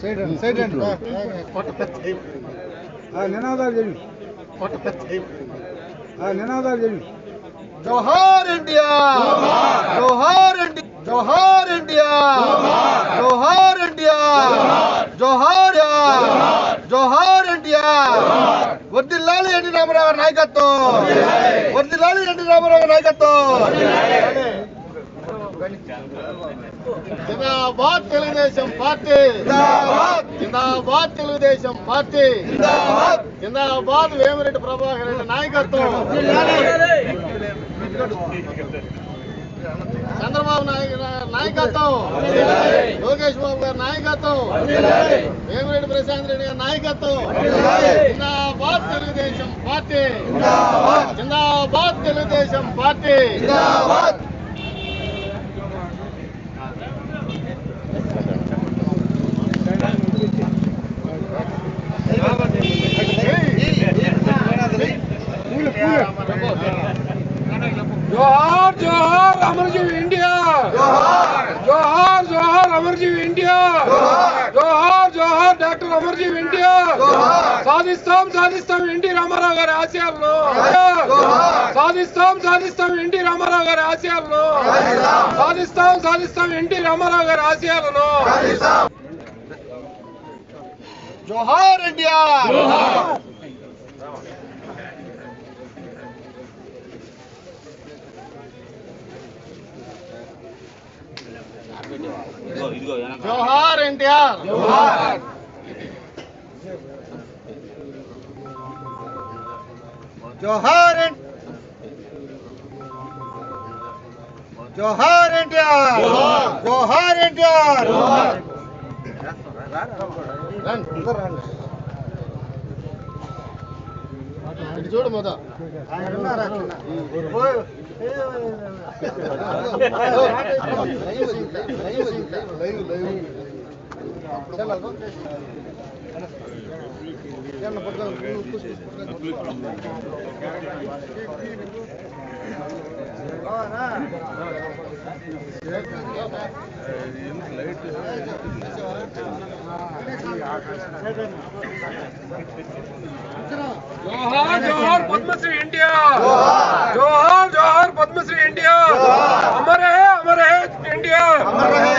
Side రండి నినాదాలు చేయండి నినాదాలు చేయండి జోహార్ ఇండియా జోహార్ ఇండియా జోహార్ ఇండియా జోహార్ ఇండియా జోహార్ జోహార్ ఇండియా వర్దిల్లాలి ఎన్టీ రామారావు గారి నాయకత్వం వర్దిల్లాలి ఎన్టీ రామారావు గారి నాయకత్వం జిందాబాద్ తెలుగుదేశం పార్టీ. జిందాబాద్. తెలుగుదేశం పార్టీ. జిందాబాద్. జిందాబాద్ వేమిరెడ్డి ప్రభాకర్ రెడ్డి నాయకత్వం. చంద్రబాబు నాయకు నాయకత్వం. లోకేష్ బాబు గారి నాయకత్వం. వేమిరెడ్డి ప్రశాంత్ రెడ్డి గారి నాయకత్వం. జిందాబాద్ తెలుగుదేశం పార్టీ. జిందాబాద్. తెలుగుదేశం పార్టీ. జోహార్ జోహార్ అమర్జీవ్ ఇండియా. జోహార్ జోహార్ అమర్జీవ్ ఇండియా. జోహార్ జోహార్ డాక్టర్ అమర్జీవ్ ఇండియా. సాధిస్తాం సాధిస్తాం ఎన్టీ రామారావు గారి ఆశయాలను సాధిస్తాం సాధిస్తాం ఎన్టీ రామారావు గారి ఆశయాలను సాధిస్తాం సాధిస్తాం ఎన్టీ రామారావు గారి ఆశయాలను జోహార్ ఇండియా. జోహార్ ఎన్టీఆర్ జోహార్ ఇన్- జోహార్ ఎన్టీఆర్ జోహార్ ఎన్టీఆర్ ఇటు చూడు మొద జోహార్ జోహార్ పద్మశ్రీ ఇండియా జోహార్ జోహార్ పద్మశ్రీ ఇండియా అమర్ హే అమర్ హే ఇండియా అమర్ రహే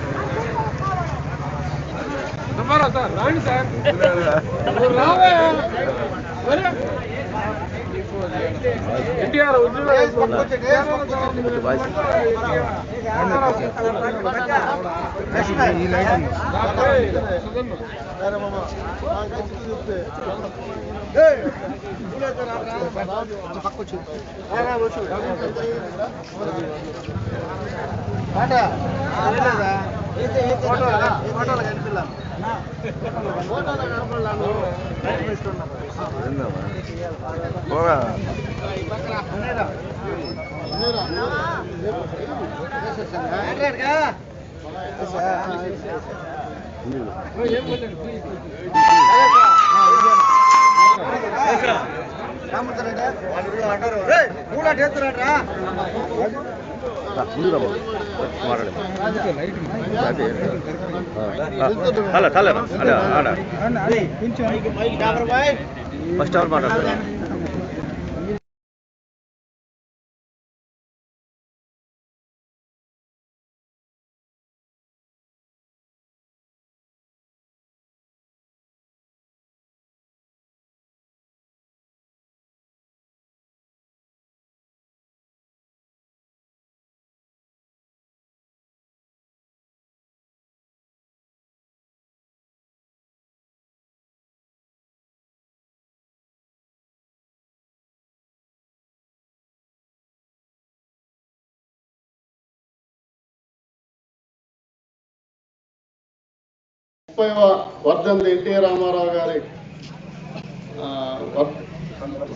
हमारा सर रानी साहब ఎన్టీఆర్ పక్కన రామచంద్ర అంటారు కూడా చేస్తున్నాడు రా ಮಾರಾಡಿ ಅಲ್ಲ ಅಲ್ಲ ಅಲ್ಲ ಅಲ್ಲ ಫಸ್ಟ್ ಅವ್ರು ಮಾತಾಡ್ತಾರೆ. ముప్పైవ వర్ధంతి ఎన్టీ రామారావు గారి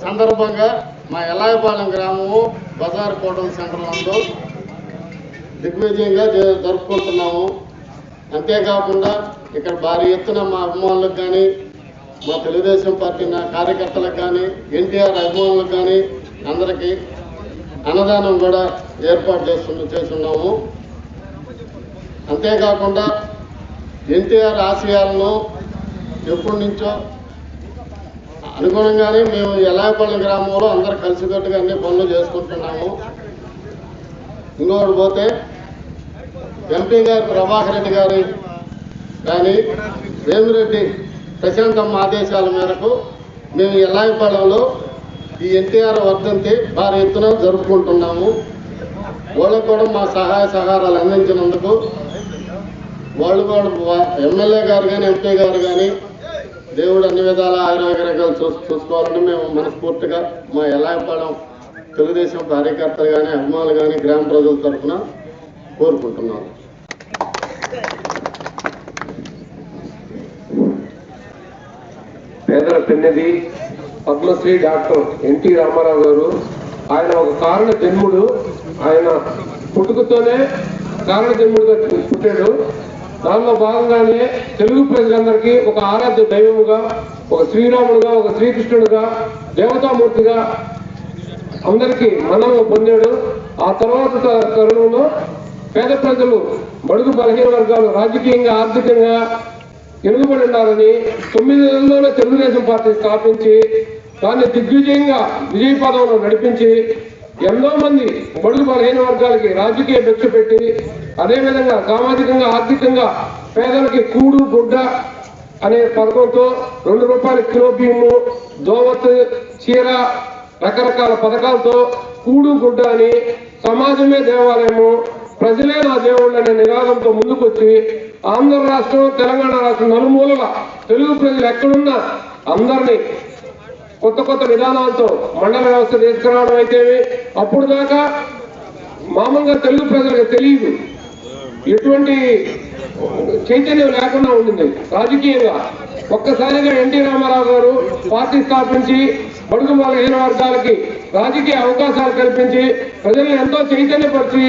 సందర్భంగా మా ఎలాయపాలెం గ్రామము బజార్ కోటల సెంటర్ నందు దిగ్విజయంగా జరుపుకుంటున్నాము. అంతేకాకుండా ఇక్కడ భారీ ఎత్తున మా అభిమానులకు కానీ మా తెలుగుదేశం పార్టీ నా కార్యకర్తలకు కానీ ఎన్టీఆర్ అభిమానులకు కానీ అందరికీ అన్నదానం కూడా ఏర్పాటు చేస్తు చేస్తున్నాము. అంతేకాకుండా ఎన్టీఆర్ ఆశయాలను ఎప్పటి నుంచో అనుగుణంగానే మేము ఎలాపల్లి గ్రామంలో అందరు కలిసికట్టుగా అన్ని పనులు చేసుకుంటున్నాము. ఇంకోటి పోతే ఎంపీ గారు ప్రభాకర్ రెడ్డి గారి కానీ వేమిరెడ్డి ప్రశాంతమ్మ ఆదేశాల మేరకు మేము ఎల్లాయిపాలెంలో ఈ ఎన్టీఆర్ వర్ధంతి భారీ ఎత్తున జరుపుకుంటున్నాము. వాళ్ళకు కూడా మా సహాయ సహకారాలు అందించినందుకు వాళ్ళు కూడా ఎమ్మెల్యే గారు కానీ ఎంపీ గారు కానీ దేవుడు అన్ని విధాల ఆరోగ్యరకాలు చూ చూసుకోవాలని మేము మనస్ఫూర్తిగా మా ఎలాగపాలెం తెలుగుదేశం కార్యకర్తలు కానీ అభిమానులు కానీ గ్రామ ప్రజల తరఫున కోరుకుంటున్నాము పేదల పెన్నది పద్మశ్రీ డాక్టర్ ఎన్టీ రామారావు గారు. ఆయన ఒక కారణ జన్ముడు. ఆయన పుట్టుకతోనే కారణ జన్ముడుగా పుట్టాడు. దానిలో భాగంగానే తెలుగు ప్రజలందరికీ ఒక ఆరాధ్య దైవముగా ఒక శ్రీరాముడుగా ఒక శ్రీకృష్ణుడుగా దేవతామూర్తిగా అందరికీ మనము పొందాడు. ఆ తర్వాత తరుణంలో పేద ప్రజలు బడుగు బలహీన వర్గాలు రాజకీయంగా ఆర్థికంగా వెనుకబడి ఉన్నారని తొమ్మిది నెలల్లోనే తెలుగుదేశం పార్టీ స్థాపించి దాన్ని దిగ్విజయంగా విజయపదంలో నడిపించి ఎంతో మంది బడుగు బలహీన వర్గాలకి రాజకీయ భిక్ష పెట్టి అదేవిధంగా సామాజికంగా ఆర్థికంగా పేదలకి కూడు గుడ్డ అనే పథకంతో రెండు రూపాయల కిలో బియ్యము దోవత్ చీర రకరకాల పథకాలతో కూడు గుడ్డ అని సమాజమే దేవాలయము ప్రజలే నా దేవుళ్ళు అనే నినాదంతో ముందుకొచ్చి ఆంధ్ర రాష్ట్రం తెలంగాణ రాష్ట్రం నలుమూలల తెలుగు ప్రజలు ఎక్కడున్నా అందరినీ కొత్త కొత్త విధానాలతో మండల వ్యవస్థ తీసుకురావడం అయితే అప్పుడు దాకా మామూలుగా తెలుగు ప్రజలకు తెలియదు. ఎటువంటి చైతన్యం లేకుండా ఉండింది. రాజకీయంగా ఒక్కసారిగా ఎన్టీ రామారావు గారు పార్టీ స్థాపించి బడుగు బలహీన వర్గాలకి రాజకీయ అవకాశాలు కల్పించి ప్రజల్ని ఎంతో చైతన్యపరిచి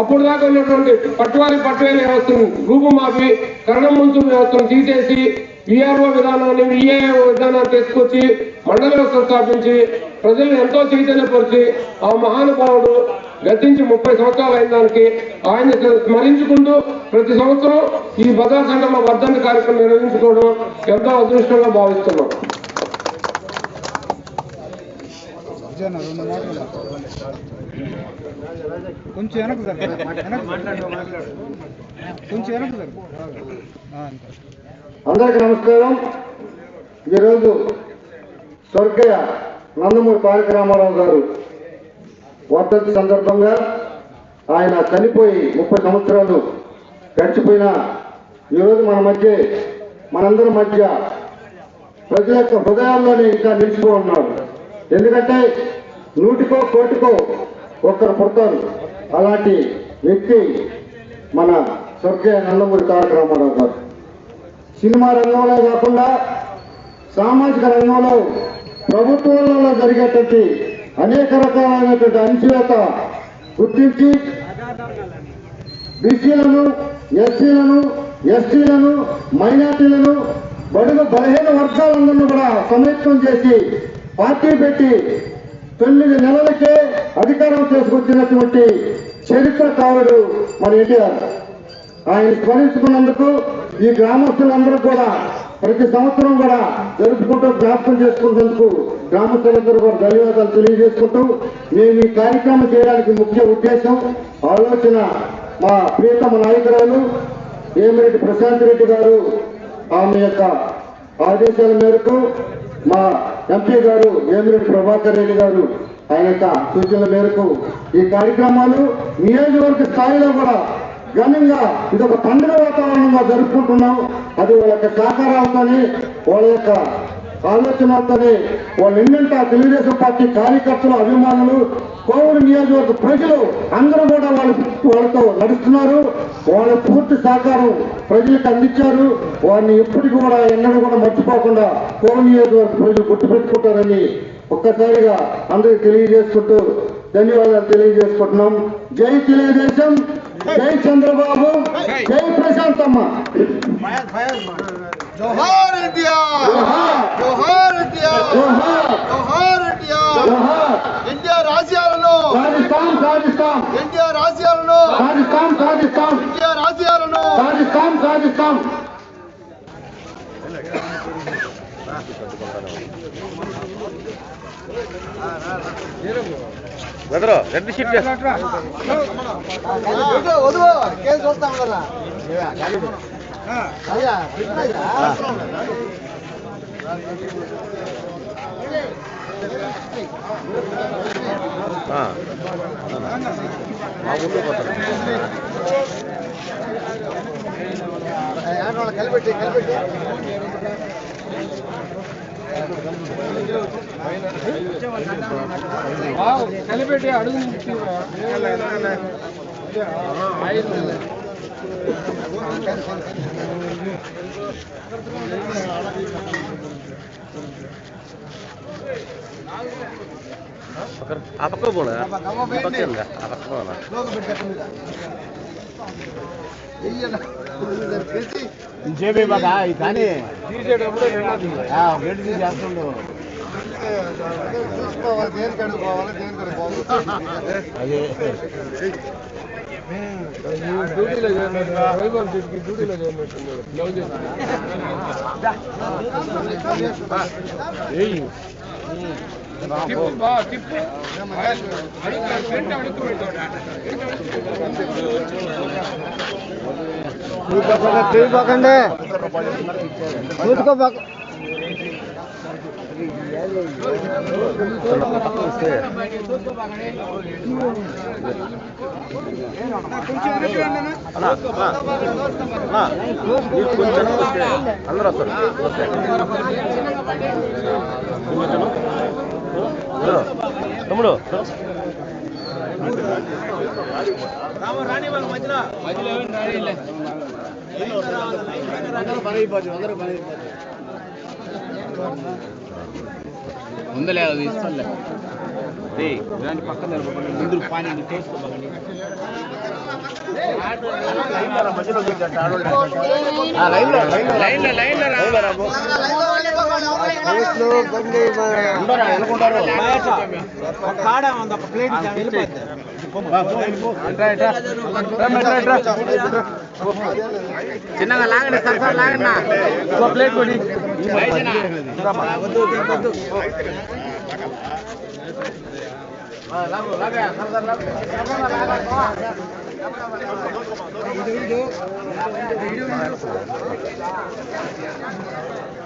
అప్పుడు దాకా ఉన్నటువంటి పట్టువారి పట్టువేలు వ్యవస్థను రూపుమాపి కరణం ముంచు వ్యవస్థను తీసేసి విఆర్ఓ విధానాన్ని ఈఏఓ విధానాన్ని తీసుకొచ్చి మండల వ్యవస్థ స్థాపించి ప్రజల్ని ఎంతో చైతన్యపరిచి ఆ మహానుభావుడు గతించి ముప్పై సంవత్సరాలు అయిన దానికి ఆయన స్మరించుకుంటూ ప్రతి సంవత్సరం ఈ బజార్ సెంటర్లో వర్ధన కార్యక్రమం నిర్వహించుకోవడం ఎంతో అదృష్టంగా భావిస్తున్నాం. కొంచెం వెనక్కు సార్. కొంచెం వెనక సార్. అందరికీ నమస్కారం. ఈరోజు స్వర్గీయ నందమూరి తారక రామారావు గారు వర్ధంతి సందర్భంగా ఆయన చనిపోయి ముప్పై సంవత్సరాలు గడిచిపోయిన ఈరోజు మన మధ్య మనందరి మధ్య ప్రజల యొక్క హృదయాల్లోనే ఇంకా నిలిచిపో ఉన్నారు ఎందుకంటే నూటికో కోటికో ఒక్కరు పుడతారు. అలాంటి వ్యక్తి మన స్వర్గీయ నందమూరి తారక రామారావు గారు. సినిమా రంగంలో కాకుండా సామాజిక రంగంలో ప్రభుత్వంలో జరిగేటువంటి అనేక రకాలైనటువంటి అణచివేత గుర్తించి బీసీలను ఎస్సీలను ఎస్టీలను మైనార్టీలను బడుగు బలహీన వర్గాలందరినీ కూడా సమేతం చేసి పార్టీ పెట్టి తొమ్మిది నెలలకే అధికారం తీసుకొచ్చినటువంటి చరిత్రకారుడు మన ఎన్టీఆర్. ఆయన స్మరించుకున్నందుకు ఈ గ్రామస్తులందరూ కూడా ప్రతి సంవత్సరం కూడా జరుపుకుంటూ జ్ఞాపకం చేసుకున్నందుకు గ్రామస్తులందరూ కూడా ధన్యవాదాలు తెలియజేసుకుంటూ మేము ఈ కార్యక్రమం చేయడానికి ముఖ్య ఉద్దేశం ఆలోచన మా ప్రియతమ నాయకురాలు ఏమిరెడ్డి ప్రశాంత్ రెడ్డి గారు ఆమె యొక్క ఆదేశాల మేరకు మా ఎంపీ గారు ఏమిరెడ్డి ప్రభాకర్ రెడ్డి గారు ఆయన యొక్క సూచనల మేరకు ఈ కార్యక్రమాలు నియోజకవర్గ స్థాయిలో కూడా ఘనంగా ఇది ఒక పండుగ వాతావరణంగా జరుపుకుంటున్నాం. అది వాళ్ళ యొక్క సహకారాలతోనే వాళ్ళ యొక్క ఆలోచనలతోనే వాళ్ళెన్నంట తెలుగుదేశం పార్టీ కార్యకర్తలు అభిమానులు కోవిడ్ నియోజకవర్గ ప్రజలు అందరూ కూడా వాళ్ళు వాళ్ళతో నడుస్తున్నారు. వాళ్ళ పూర్తి సహకారం ప్రజలకు అందించారు. వారిని ఎప్పటికీ కూడా ఎన్నడూ కూడా మర్చిపోకుండా కోవిడ్ నియోజకవర్గ ప్రజలు గుర్తుపెట్టుకుంటారని ఒక్కసారిగా అందరికి తెలియజేసుకుంటూ ధన్యవాదాలు తెలియజేసుకుంటున్నాం. జై తెలుగుదేశం జై చంద్రబాబు జై. జోహార్ ఎన్టీఆర్. జోహార్. ఎన్టీఆర్. జోహార్. ఎన్టీఆర్. జోహార్. ఎన్టీఆర్ ఆశయాలను సాధిస్తాం సాధిస్తాం ఎన్టీఆర్ ఆశయాలను సాధిస్తాం సాధిస్తాం ఎన్టీఆర్ ఆశయాలను సాధిస్తాం సాధిస్తాం బ్రదరు రెడ్ షీట్ వద్దు, కేసు చూస్తాం కదా మా ఊళ్ళో కలిపెట్టి కలిపెట్టి కలిపెట్టి అడుగు నుంచి ఐదు పక్కన ఆ పక్క పోనా ఈ పక్క ఉందా? ఆ పక్క పోనా లోకి ఇంకేమీ బాగా కానీ తీసేటప్పుడు గేటు తీసి చేస్తుండు. చూసుకోవాలి అదే. డ్యూటీలో డ్యూటీలో బా అడుగు అడుగు పెడతాడు తీసుకోకండి చూసుకోబాక పక్క వస్తే అన్నా, అన్నా, అన్నా, మీరు కొంచెం వస్తే కొంచెం. బ్రదరు, తమ్ముడు ముందలే అది ఇస్తానులే ఏయ్, ఇలాంటి పక్కన నిలబడండి ముందు పానీ చేసుకోబాకండి లైన్ లో లైన్ లో లైన్ లో ఉండరా ఎనుకుంటారు కాడ ఉంది ఒక ప్లేట్ చిన్నగా లాగండి సార్ సార్ లాగండి ఇంకో ప్లేట్ కొడి